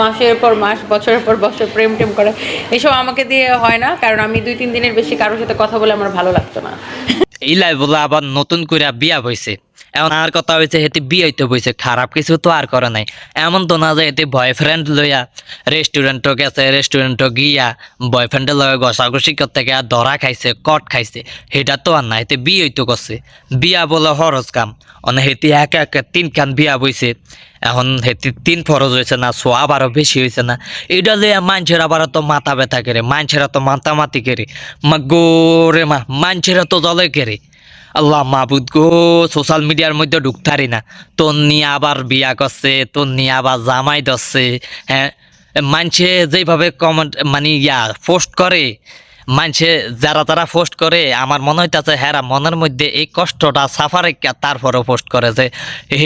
মাসের পর মাস, বছরের পর বছর প্রেম টেম করে। এসব আমাকে দিয়ে হয় না, কারণ আমি দুই তিন দিনের বেশি কারোর সাথে কথা বলে আমার ভালো লাগতো না। এই লাইভ আবার নতুন করে বিয়া হয়েছে এখন আর কথা হয়েছে হেতে বিয়ে হইতে বইছে, খারাপ কিছু তো আর করে নাই। এমন তো না যে এতে বয়ফ্রেন্ড লইয়া রেস্টুরেন্টও গেছে রেস্টুরেন্টও গিয়া বয়ফ্রেন্ডের লগে ঘষাঘষি করতে গিয়া ধরা খাইছে কট খাইছে সেটা তো আর না এতে বিয়ে হইতে করছে। বিয়া বলে হরজ কাম। অনে হেতি একে একে তিন খান বিয়া বইছে। এখন হেতি তিন ফরজ হয়েছে না, সোয়াব আরও বেশি হয়েছে না। এটা লইয়া মানুষের আবার তো মাথা ব্যথা করে, মানুষেরা তো মাতামাতি করে। মা গো রে মা, মানুষেরা তো জলে করে। আল্লাহ মাহবুদ গো সোশ্যাল মিডিয়ার মধ্যে ঢুকতারি না। তোর নিয়ে আবার বিয়া করছে, তোর নিয়ে আবার জামাই ধরছে হ্যাঁ? মানছে যেভাবে কমেন্ট মানে ইয়া পোস্ট করে মানছে যারা তারা পোস্ট করে, আমার মনে হইতেছে হেরা মনের মধ্যে এই কষ্টটা সাফারে তারপরেও পোস্ট করে যে,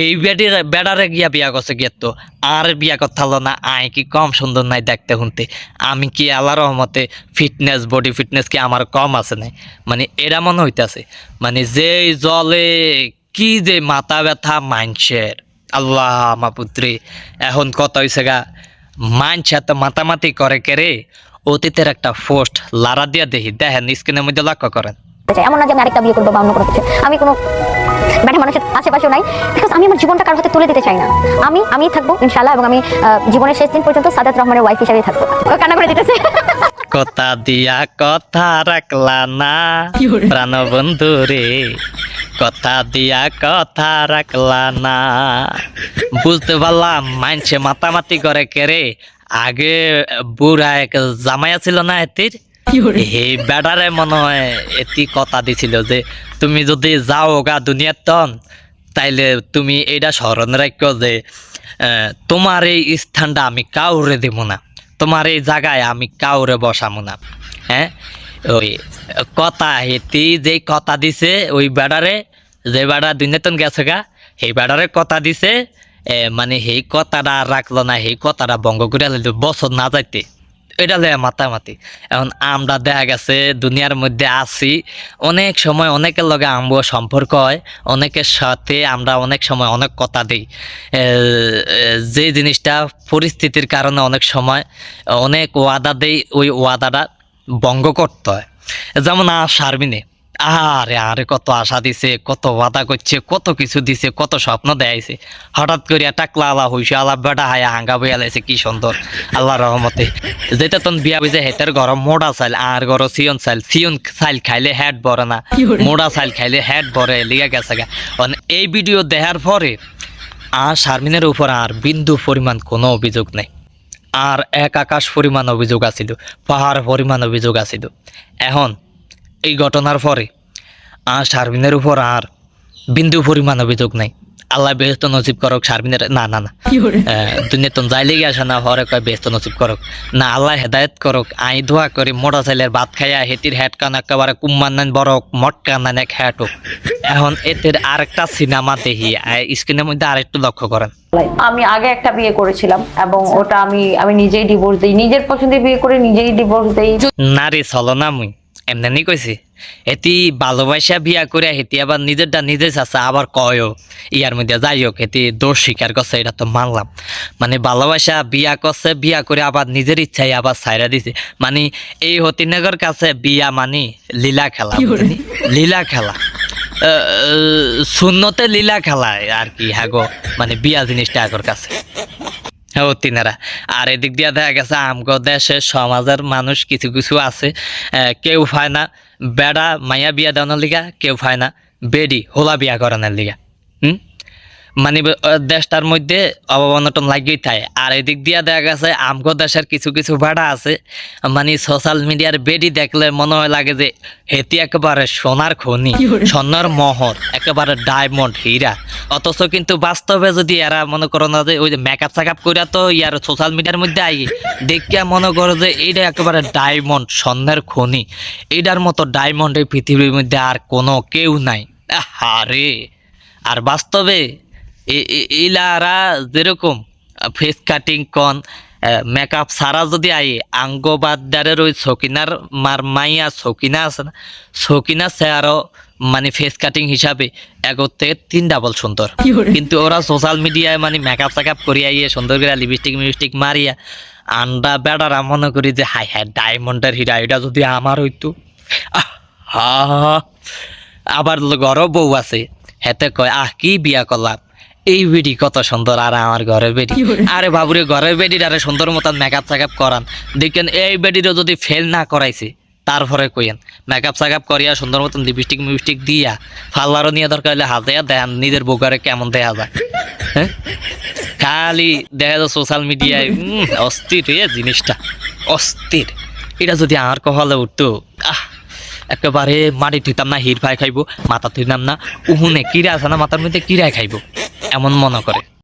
এই বেডির বেডারে গিয়া বিয়া করছে গিয়ে তো, আর বিয়া করতে না, আয় কি কম সুন্দর নাই দেখতে শুনতে। আমি কি আল্লাহ রহমতে ফিটনেস বডি ফিটনেস কি আমার কম আছে নাই? মানে এরা মনে হইতাছে মানে যেই জলে কি যে মাথা ব্যথা মানছের। আল্লাহ মাপুত্রী এখন কত হয়েছে গা, মানছে এত মাতামাতি করে কেরে অতীতের একটা পোস্ট লারা দিয়া দেখি দেখেন স্ক্রিনের মধ্যে লক্ষ্য করেন। এমন না যে আমি আরেকটা বিয়ে করব বা অন্য কোনো কিছু। আমি কোনো ব্যাটা মানুষের আশেপাশেও নাই বিকজ আমি আমার জীবনটা কারোর হাতে তুলে দিতে চাই না। আমি আমি থাকব ইনশাল্লাহ এবং আমি জীবনের শেষ দিন পর্যন্ত সাদাত রহমানের ওয়াইফ হিসেবেই থাকব। কান্না করে দিতেছে। কথা দিয়া কথা রাখলা না প্রাণ বন্ধু রে। কথা দিয়া কথা রাখলা না। বুঝতে পারলাম মানছে মাতামাতি করে কেরে আগে বুড়া এক জামাইয়া ছিল না এতির এই বেড়ারে মনে হয় এটি কথা দিছিল যে তুমি যদি যাও গা দুনিয়ার তন তাইলে তুমি এটা স্মরণ রাখো যে তোমার এই স্থানটা আমি কাউরে দেব না তোমার এই জায়গায় আমি কাউরে বসাবো না। হ্যাঁ ওই কথা হেতি যেই কথা দিছে ওই বেড়ারে যে বেড়া দুনিয়াতন গেছে গা সেই বেড়ারে কথা দিছে মানে সেই কথাটা রাখল না, সেই কথাটা ভঙ্গ করে লাইলো, বছর না যাইতে। এটা লয়ে মাতামাতি। এখন আমরা দেখা গেছে, দুনিয়ার মধ্যে আছি, অনেক সময় অনেকের লগে আমবো সম্পর্ক হয়, অনেকের সাথে আমরা অনেক সময় অনেক কথা দিই। যে জিনিসটা পরিস্থিতির কারণে অনেক সময় অনেক ওয়াদা দেই, ওই ওয়াদাটা ভঙ্গ করতে হয়। যেমন আর শারমিনে। আরে আরে কত আশা দিছে কত ওয়াদা করছে কত কিছু দিছে কত স্বপ্ন দেয়াইছে হঠাৎ করে টাকলা আলা হইছে আলা বেটা হায়া হাঙ্গা বইয়া লাইছে কি সুন্দর। আল্লাহ রহমতে। যেটা তন বিয়া হইছে হেতের গরম মোড়া চাইল আর গর সিয়ন চাইল। সিয়ন চাইল খাইলে হেড ভরে না মোড়া চাইল খাইলে হেড ভরে লিগা গেছে গা। এই ভিডিও দেখার পরে আর শারমিনের উপর আর বিন্দু পরিমাণ কোনো অভিযোগ নেই। আর এক আকাশ পরিমাণ অভিযোগ আছিল পাহাড় পরিমাণ অভিযোগ আছিল। এখন এই ঘটনার পরে আর শারমিনের উপর আর বিন্দু পরিমাণ অভিযোগ নাই। আল্লাহ বেহস্ত নসিব করক শারমিনের না না না। দুনিয়া তো যাই লেগে আসে না হরে কয় বেহস্ত নসিব করক। না আল্লাহ হেদায়ত করক আই ধোয়া করে মোটা চাইলের ভাত খাইয়া হেতির হেড কান একেবারে কুম্মান নান বড় মট কান এক হ্যাট হোক। এখন এদের আরেকটা সিনেমা দেখি স্ক্রিনের মধ্যে আরেকটু লক্ষ্য করেন। আমি আগে একটা বিয়ে করেছিলাম এবং ওটা আমি আমি নিজেই ডিভোর্স দিই। নিজের পছন্দে বিয়ে করে নিজেই ডিভোর্স দেই। নারী চলনা মুই। এমনি কইছি এটি ভালোবাসা বিয়া করে হেতি আবার নিজেরটা নিজে চাচা আবার কয়ও ইয়ার মধ্যে যাই হোক এটি দোষ স্বীকার করছে এটা তো মানলাম। মানে ভালোবাসা বিয়া করছে বিয়া করে আবার নিজের ইচ্ছায় আবার ছাইরা দিছে। মানে এই হতিনগর কাছে বিয়া মানে লীলা খেলা লীলা খেলা। শূন্যতে লীলা খেলা আর কি হাগো মানে বিয়া জিনিসটা আগর কাছে। হ্যাঁ ও তিনারা আর এদিক দিয়ে দেখা গেছে, আমগো দেশে সমাজের মানুষ কিছু কিছু আছে কেউ হয় না বেড়া মায়া বিয়া দেওয়ানোর লিগা, কেউ হয় না বেডি হোলা বিয়া করানোর লিগা। হুম? মানে দেশটার মধ্যে অবনটন লাগিয়েই থাকে। আর এদিক দিয়ে দেখা গেছে আমগো দেশের কিছু কিছু ভাড়া আছে। মানে সোশ্যাল মিডিয়ার বেডি দেখলে মনে হয় লাগে যে হেতি একেবারে সোনার খনি স্বর্ণর মহর একেবারে ডায়মন্ড হীরা। অথচ কিন্তু বাস্তবে যদি এরা মনে করো না যে ওই যে মেকআপ চেকআপ করে তো ইয়ার সোশ্যাল মিডিয়ার মধ্যে আই দেখিয়া মনে করো যে এইটা একেবারে ডায়মন্ড স্বর্ণের খনি। এইটার মতো ডায়মন্ড এই পৃথিবীর মধ্যে আর কোনো কেউ নাই। আরে আর বাস্তবে এ- যেরকম ফেস কাটিং কন মেকআপ সারা যদি আই আঙ্গবাদারের ওই সকিনার মার মাইয়া সকিনা আছে না সকিনা সে মানে ফেস কাটিং হিসাবে এগোতে তিন ডাবল সুন্দর। কিন্তু ওরা সোশ্যাল মিডিয়ায় মানে মেকআপ সেকআপ করিয়া ইয়ে সুন্দর করে লিপস্টিক মিপস্টিক মারিয়া আন্ডা বেড়ারা মনে করি যে হাই হাই ডায়মন্ডের হীরা এটা যদি আমার হইতো। আহা আবার ঘরও বউ আছে হেতে কয় আহ কি বিয়া করলাম? এই বেডি কত সুন্দর আর আমার ঘরের বেডি। আরে বাবুরে ঘরের বেডির আরে সুন্দর মতন মেকআপ সেকআপ করান। দেখেন এই বেডিরও যদি ফেল না করাইছে তারপরে কইেন মেকআপ সেকআপ করিয়া সুন্দর মতন লিপস্টিক মিপস্টিক দিয়া ফাল্লারও নিয়ে দরকার হলে হাতে দেন নিজের বোকারে কেমন দেয়া যায়। হ্যাঁ? খালি দেখা যায় সোশ্যাল মিডিয়ায় উম, অস্থির এ জিনিসটা অস্থির। এটা যদি আমার কহলে উঠতো আহ একেবারে মাটি থুইতাম না হির ভাই খাইবো মাথা থুইতাম না উহুনে কিরা আছে না মাথার মধ্যে কিরায় খাইবো। এমন মনে করে।